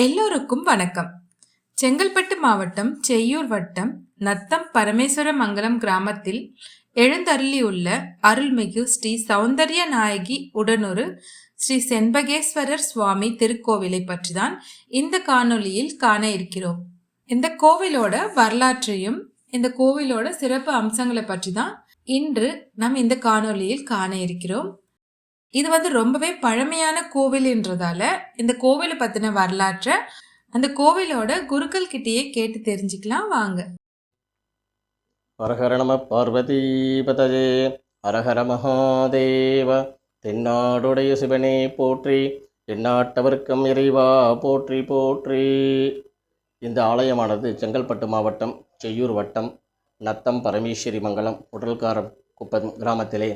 எல்லோருக்கும் வணக்கம். செங்கல்பட்டு மாவட்டம் செய்யூர் வட்டம் நத்தம் பரமேஸ்வர மங்கலம் கிராமத்தில் எழுந்தருளியுள்ள அருள்மிகு ஸ்ரீ சௌந்தர்ய நாயகி உடனொரு ஸ்ரீ செண்பகேஸ்வரர் சுவாமி திருக்கோவிலை பற்றி தான் இந்த காணொளியில் காண இருக்கிறோம். இந்த கோவிலோட வரலாற்றையும் இந்த கோவிலோட சிறப்பு அம்சங்களை பற்றி தான் இன்று நாம் இந்த காணொளியில் காண இருக்கிறோம். இது வந்து ரொம்பவே பழமையான கோவில்ன்றதால இந்த கோவிலை பத்தின வரலாற்றை அந்த கோவிலோட குருக்கள் கிட்டேயே கேட்டு தெரிஞ்சுக்கலாம் வாங்க. ஹரஹர நம பார்வதீபதஜே. ஹரஹர மகாதேவ தென்னாடுடைய சிவனே போற்றி தென்னாட்டவர்க்கம் இறைவா போற்றி போற்றி. இந்த ஆலயமானது செங்கல்பட்டு மாவட்டம் செய்யூர் வட்டம் நத்தம் பரமேஸ்வரி மங்கலம் உடல்காரம் குப்பம் கிராமத்திலே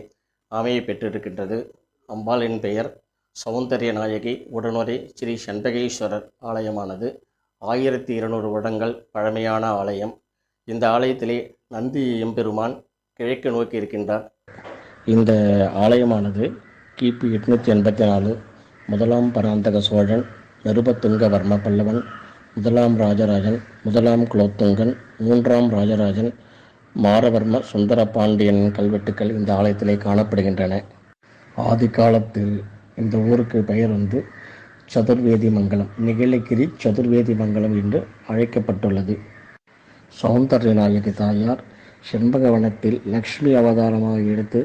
அமைய பெற்றிருக்கின்றது. அம்பாளின் பெயர் சௌந்தரிய நாயகி. உடனுரை ஸ்ரீ சண்பகேஸ்வரர் ஆலயமானது. ஆயிரத்தி இருநூறு வருடங்கள் பழமையான ஆலயம். இந்த ஆலயத்திலே நந்தி எம்பெருமான் கிழக்கு நோக்கி இருக்கின்றார். இந்த ஆலயமானது கிபி எட்நூற்றி எண்பத்தி நாலு முதலாம் பராந்தக சோழன் நிருபத்துங்க வர்ம பல்லவன் முதலாம் ராஜராஜன் முதலாம் குலோத்துங்கன் மூன்றாம் ராஜராஜன் மாரவர்ம சுந்தர பாண்டியன் கல்வெட்டுக்கள் இந்த ஆலயத்திலே காணப்படுகின்றன. ஆதி காலத்தில் இந்த ஊருக்கு பெயர் வந்து சதுர்வேதி மங்கலம் நிகழகிரி சதுர்வேதி மங்கலம் என்று அழைக்கப்பட்டுள்ளது. சௌந்தர்ய நாயகி தாயார் செண்பகவனத்தில் லக்ஷ்மி அவதாரமாக எடுத்து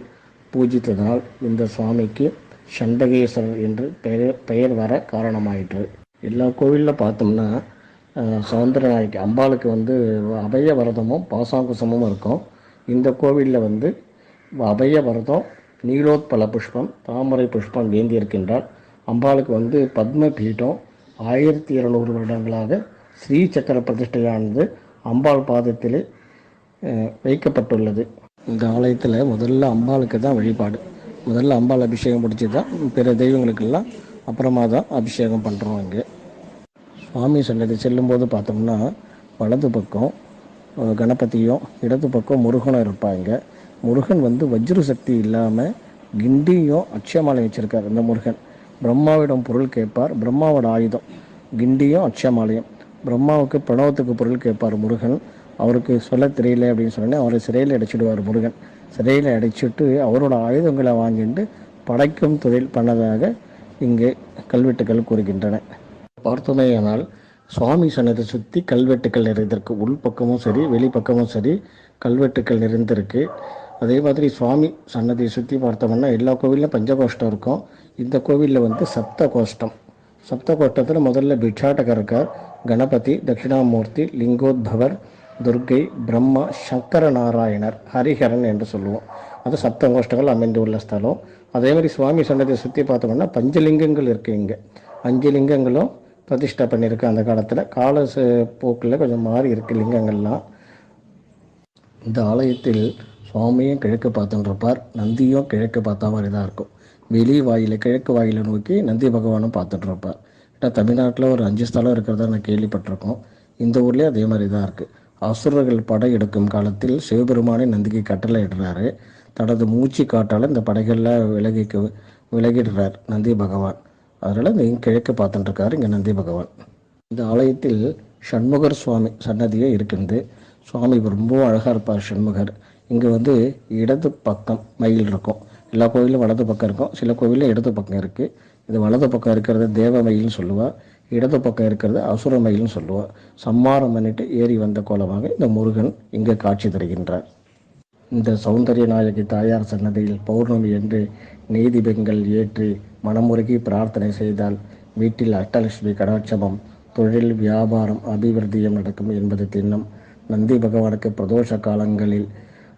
பூஜித்ததால் இந்த சுவாமிக்கு சண்டகேஸ்வரர் என்று பெயர் பெயர் வர காரணமாயிற்று. எல்லா கோவிலில் பார்த்தோம்னா அஹ், சௌந்தர நாயகி அம்பாளுக்கு வந்து அபய வரதமும் பாசாங்குசமும் இருக்கும். இந்த கோவிலில் வந்து அபய வரதம் நீலோத்பல புஷ்பம் தாமரை புஷ்பம் வேந்தியிருக்கின்றார் அம்பாளுக்கு வந்து பத்ம பீடம் ஆயிரத்தி இருநூறு வருடங்களாக ஸ்ரீ சக்கர பிரதிஷ்டையானது அம்பாள் பாதத்திலே வைக்கப்பட்டுள்ளது. இந்த ஆலயத்தில் முதல்ல அம்பாளுக்கு தான் வழிபாடு. முதல்ல அம்பாள் அபிஷேகம் முடிச்சு தான் பிற தெய்வங்களுக்கெல்லாம் அப்புறமா தான் அபிஷேகம் பண்ணுறோம் இங்கே. சுவாமி சன்னதி செல்லும்போது பார்த்தோம்னா வலது பக்கம் கணபதியும் இடது பக்கம் முருகனும் இருப்பாங்க. முருகன் வந்து வஜ்ர சக்தி இல்லாமல் கிண்டியும் அக்ஷயமாலை வச்சுருக்கார் இந்த முருகன். பிரம்மாவிடம் பொருள் கேட்பார் பிரம்மாவோட ஆயுதம். கிண்டியும் அக்ஷயமாலையும். பிரம்மாவுக்கு பிரணவத்துக்கு பொருள் கேட்பார் முருகன். அவருக்கு சொல்ல தெரியல அப்படின்னு சொன்னோன்னே அவரை சிறையில் அடைச்சிடுவார் முருகன். சிறையில் அடைச்சிட்டு அவரோட ஆயுதங்களை வாங்கிட்டு படைக்கும் தொழில் பண்ணதாக இங்கே கல்வெட்டுகள் கூறுகின்றன. பார்த்தோமேயானால் சுவாமி சன்னதை சுற்றி கல்வெட்டுக்கள் நிறைந்திருக்கு. உள்பக்கமும் சரி வெளிப்பக்கமும் சரி கல்வெட்டுக்கள் நிறைந்திருக்கு. அதே மாதிரி சுவாமி சன்னதியை சுற்றி பார்த்தோம்னா எல்லா கோவிலும் பஞ்சகோஷ்டம் இருக்கும். இந்த கோவிலில் வந்து சப்த கோஷ்டம் சப்த கோஷ்டத்தில் முதல்ல பிட்சாட்டகர் இருக்கார். கணபதி தட்சிணாமூர்த்தி லிங்கோத்பவர் துர்க்கை பிரம்மா சங்கர நாராயணர் ஹரிஹரன் என்று சொல்லுவோம். அது சப்த கோஷ்டங்கள் அமைந்துள்ள ஸ்தலம். அதே மாதிரி சுவாமி சன்னதியை சுற்றி பார்த்தோம்னா பஞ்சலிங்கங்கள் இருக்குது இங்கே. அஞ்சு லிங்கங்களும் பிரதிஷ்டை பண்ணியிருக்கு அந்த காலத்தில். கால போக்கில் கொஞ்சம் மாறி இருக்குது லிங்கங்கள்லாம். இந்த ஆலயத்தில் சுவாமியும் கிழக்கு பார்த்துட்டுருப்பார் நந்தியும் கிழக்கு பார்த்த மாதிரி தான் இருக்கும். வெளி வாயில் கிழக்கு வாயிலை நோக்கி நந்தி பகவானும் பார்த்துட்ருப்பார் ஏன்னா தமிழ்நாட்டில் ஒரு அஞ்சு ஸ்தலம் இருக்கிறதா நான் கேள்விப்பட்டிருக்கோம். இந்த ஊர்லேயும் அதே மாதிரி தான் இருக்குது அசுரர்கள் படை எடுக்கும் காலத்தில் சிவபெருமானை நந்திக்கு கட்டளை இடுறாரு தனது மூச்சு காட்டால் இந்த படைகளில் விலகிக்கு விலகிடுறார் நந்தி பகவான். அதனால் இந்த கிழக்கு பார்த்துட்டுருக்காரு இங்கே நந்தி பகவான். இந்த ஆலயத்தில் சண்முகர் சுவாமி சன்னதியே இருக்குது சுவாமி ரொம்ப அழகாக இருப்பார் சண்முகர். இங்கே வந்து இடது பக்கம் மயில் இருக்கும். எல்லா கோவிலும் வலது பக்கம் இருக்கும். சில கோவிலில் இடது பக்கம் இருக்குது இது வலது பக்கம் இருக்கிறது தேவ மயில்னு சொல்லுவா. இடது பக்கம் இருக்கிறது அசுர மயில்னு சொல்லுவாள் சம்மாரம் பண்ணிட்டு ஏறி வந்த கோலமாக இந்த முருகன் இங்கே காட்சி தருகின்றார். இந்த சௌந்தரிய நாயகி தாயார் சன்னதியில் பௌர்ணமி என்று நீதி பெண்கள் ஏற்றி மனமுருகி பிரார்த்தனை செய்தால் வீட்டில் அஷ்டலட்சுமி கடாட்சமம் தொழில் வியாபாரம் அபிவிருத்தியும் நடக்கும் என்பது திண்ணம். நந்தி பகவானுக்கு பிரதோஷ காலங்களில்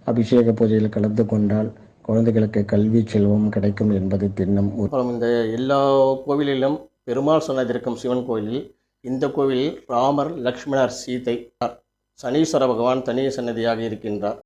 அபிஷேக பூஜையில் கலந்து கொண்டால் குழந்தைகளுக்கு கல்வி செல்வம் கிடைக்கும் என்பது திண்ணம். அப்புறம் இந்த எல்லா கோவிலிலும் பெருமாள் சன்னதி இருக்கும் சிவன் கோயிலில் இந்த கோவிலில் ராமர் லக்ஷ்மணர் சீதை சனீஸ்வர பகவான் தனி சன்னதியாக இருக்கின்றார்.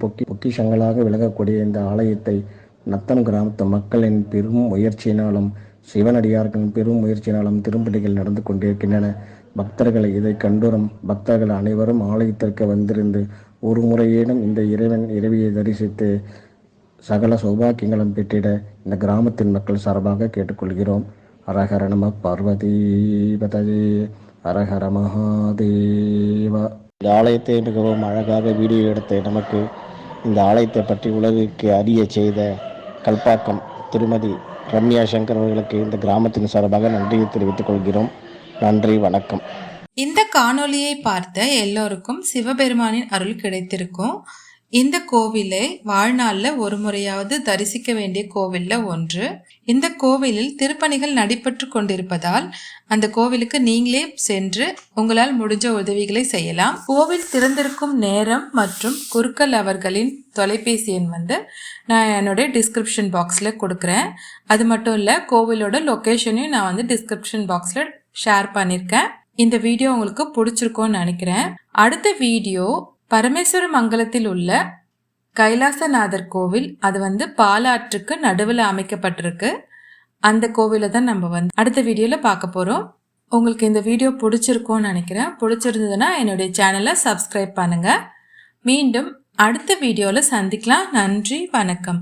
பொக்கி பொக்கிஷங்களாக விளங்கக்கூடிய இந்த ஆலயத்தை நத்தம் கிராமத்து மக்களின் பெரும் முயற்சியினாலும் சிவனடியார்களின் பெரும் முயற்சியினாலும் திருப்பணிகள் நடந்து கொண்டிருக்கின்றன. பக்தர்களை இதை கண்டுறும் பக்தர்கள் அனைவரும் ஆலயத்திற்கு வந்திருந்து ஒரு முறையேனும் இந்த இறைவன் இறைவியை தரிசித்து சகல சௌபாக்கியங்களும் பெற்றிட இந்த கிராமத்தின் மக்கள் சார்பாக கேட்டுக்கொள்கிறோம். அரஹர நம பார்வதி பதவி அரஹர மகாதேவா. இந்த ஆலயத்தை மிகவும் அழகாக வீடியோ எடுத்து நமக்கு இந்த ஆலயத்தை பற்றி உலகிற்கு அறிய செய்த கல்பாக்கம் திருமதி ரம்யா சங்கர் அவர்களுக்கு இந்த கிராமத்தின் சார்பாக நன்றியை தெரிவித்துக் கொள்கிறோம். நன்றி வணக்கம். இந்த காணொளியை பார்த்த எல்லோருக்கும் சிவபெருமானின் அருள் கிடைத்திருக்கும். இந்த கோவிலை வாழ்நாளில் ஒரு முறையாவது தரிசிக்க வேண்டிய கோவிலில் ஒன்று. இந்த கோவிலில் திருப்பணிகள் நடைபெற்று கொண்டிருப்பதால் அந்த கோவிலுக்கு நீங்களே சென்று உங்களால் முடிஞ்ச உதவிகளை செய்யலாம். கோவில் திறந்திருக்கும் நேரம் மற்றும் குருக்கள் அவர்களின் தொலைபேசி எண் வந்து நான் என்னுடைய டிஸ்கிரிப்ஷன் பாக்ஸில் கொடுக்குறேன். அது மட்டும் இல்லை கோவிலோட லொக்கேஷனையும் நான் வந்து டிஸ்கிரிப்ஷன் பாக்ஸில் ஷேர் பண்ணியிருக்கேன் இந்த வீடியோ உங்களுக்கு பிடிச்சிருக்கோன்னு நினைக்கிறேன். அடுத்த வீடியோ பரமேஸ்வர மங்கலத்தில் உள்ள கைலாசநாதர் கோவில் அது வந்து பாலாற்றுக்கு நடுவில் அமைக்கப்பட்டிருக்கு. அந்த கோவிலை தான் நம்ம வந்து அடுத்த வீடியோவில் பார்க்க போகிறோம் உங்களுக்கு இந்த வீடியோ பிடிச்சிருக்கோன்னு நினைக்கிறேன். பிடிச்சிருந்ததுன்னா என்னுடைய சேனலை சப்ஸ்கிரைப் பண்ணுங்கள் மீண்டும் அடுத்த வீடியோவில் சந்திக்கலாம். நன்றி வணக்கம்.